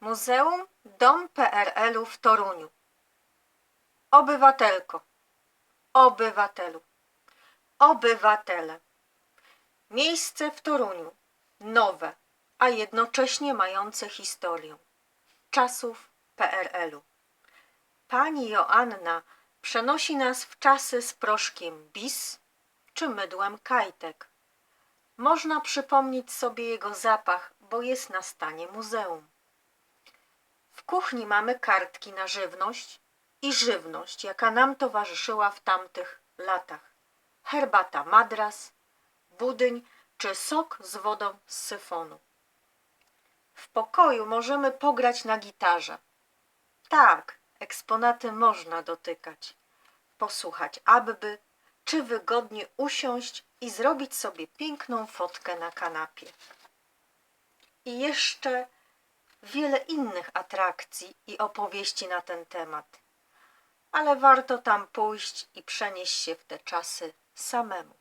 Muzeum Dom PRL-u w Toruniu. Obywatelko, obywatelu, obywatele. Miejsce w Toruniu, nowe, a jednocześnie mające historię. Czasów PRL-u. Pani Joanna przenosi nas w czasy z proszkiem bis czy mydłem kajtek. Można przypomnieć sobie jego zapach, bo jest na stanie muzeum. W kuchni mamy kartki na żywność i żywność, jaka nam towarzyszyła w tamtych latach. Herbata madras, budyń czy sok z wodą z syfonu. W pokoju możemy pograć na gitarze. Tak, eksponaty można dotykać, posłuchać Abby, czy wygodnie usiąść i zrobić sobie piękną fotkę na kanapie. I jeszcze wiele innych atrakcji i opowieści na ten temat, ale warto tam pójść i przenieść się w te czasy samemu.